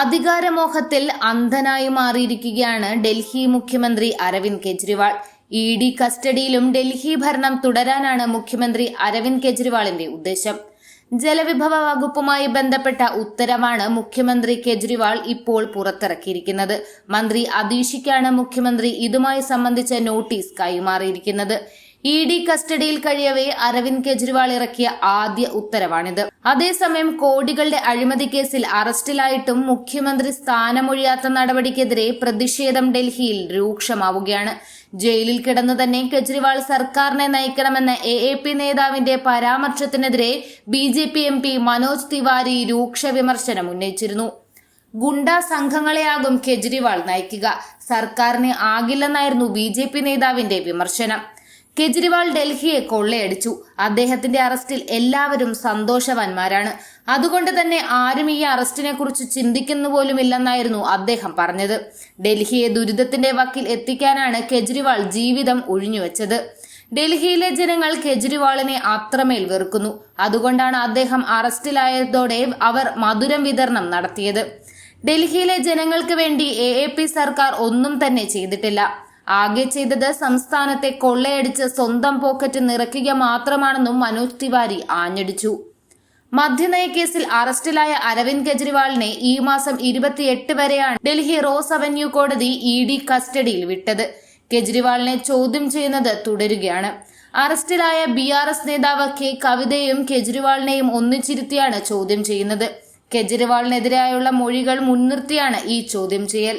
അധികാരമോഹത്തിൽ അന്ധനായി മാറിയിരിക്കുകയാണ് ഡൽഹി മുഖ്യമന്ത്രി Arvind Kejriwal. E D കസ്റ്റഡിയിലും ഡൽഹി ഭരണം തുടരാനാണ് മുഖ്യമന്ത്രി അരവിന്ദ് കെജ്രിവാളിന്റെ ഉദ്ദേശം. ജലവിഭവ വകുപ്പുമായി ബന്ധപ്പെട്ട ഉത്തരവാണ് മുഖ്യമന്ത്രി കെജ്രിവാൾ ഇപ്പോൾ പുറത്തിറക്കിയിരിക്കുന്നത്. മന്ത്രി അതീഷിക്കാണ് മുഖ്യമന്ത്രി ഇതുമായി സംബന്ധിച്ച നോട്ടീസ് കൈമാറിയിരിക്കുന്നത്. ഇ ഡി കസ്റ്റഡിയിൽ കഴിയവേ അരവിന്ദ് കെജ്രിവാൾ ഇറക്കിയ ആദ്യ ഉത്തരവാണിത്. അതേസമയം കോടികളുടെ അഴിമതി കേസിൽ അറസ്റ്റിലായിട്ടും മുഖ്യമന്ത്രി സ്ഥാനമൊഴിയാത്ത നടപടിക്കെതിരെ പ്രതിഷേധം ഡൽഹിയിൽ രൂക്ഷമാവുകയാണ്. ജയിലിൽ കിടന്നു തന്നെ കെജ്രിവാൾ സർക്കാരിനെ നയിക്കണമെന്ന എ എ പി നേതാവിന്റെ പരാമർശത്തിനെതിരെ B J P M P Manoj Tiwari രൂക്ഷ വിമർശനം ഉന്നയിച്ചിരുന്നു. ഗുണ്ട സംഘങ്ങളെയാകും കെജ്രിവാൾ നയിക്കുക. സർക്കാരിന് ആകില്ലെന്നായിരുന്നു ബി ജെ പി നേതാവിന്റെ വിമർശനം. കെജ്രിവാൾ ഡൽഹിയെ കൊള്ളയടിച്ചു. അദ്ദേഹത്തിന്റെ അറസ്റ്റിൽ എല്ലാവരും സന്തോഷവാന്മാരാണ്. അതുകൊണ്ട് തന്നെ ആരും ഈ അറസ്റ്റിനെ കുറിച്ച് ചിന്തിക്കുന്നു പോലുമില്ലെന്നായിരുന്നു അദ്ദേഹം പറഞ്ഞത്. ഡൽഹിയെ ദുരിതത്തിന്റെ വക്കിൽ എത്തിക്കാനാണ് കെജ്രിവാൾ ജീവിതം ഒഴിഞ്ഞുവെച്ചത്. ഡൽഹിയിലെ ജനങ്ങൾ കെജ്രിവാളിനെ അത്രമേൽ വെറുക്കുന്നു. അതുകൊണ്ടാണ് അദ്ദേഹം അറസ്റ്റിലായതോടെ അവർ മധുരം വിതരണം നടത്തിയത്. ഡൽഹിയിലെ ജനങ്ങൾക്ക് വേണ്ടി എ സർക്കാർ ഒന്നും തന്നെ ചെയ്തിട്ടില്ല. ആകെ ചെയ്തത് സംസ്ഥാനത്തെ കൊള്ളയടിച്ച് സ്വന്തം പോക്കറ്റ് നിറയ്ക്കുക മാത്രമാണെന്നും മനോജ് തിവാരി ആഞ്ഞടിച്ചു. മദ്യനയ കേസിൽ അറസ്റ്റിലായ അരവിന്ദ് കെജ്രിവാളിനെ ഈ മാസം ഇരുപത്തിയെട്ട് വരെയാണ് ഡൽഹി റോസ് അവന്യൂ കോടതി ഇ ഡി കസ്റ്റഡിയിൽ വിട്ടത്. കെജ്രിവാളിനെ ചോദ്യം ചെയ്യുന്നത് തുടരുകയാണ്. അറസ്റ്റിലായ ബി ആർ എസ് നേതാവ് കെ കവിതയും കെജ്രിവാളിനെയും ഒന്നിച്ചിരുത്തിയാണ് ചോദ്യം ചെയ്യുന്നത്. കെജ്രിവാളിനെതിരായുള്ള മൊഴികൾ മുൻനിർത്തിയാണ് ഈ ചോദ്യം ചെയ്യൽ.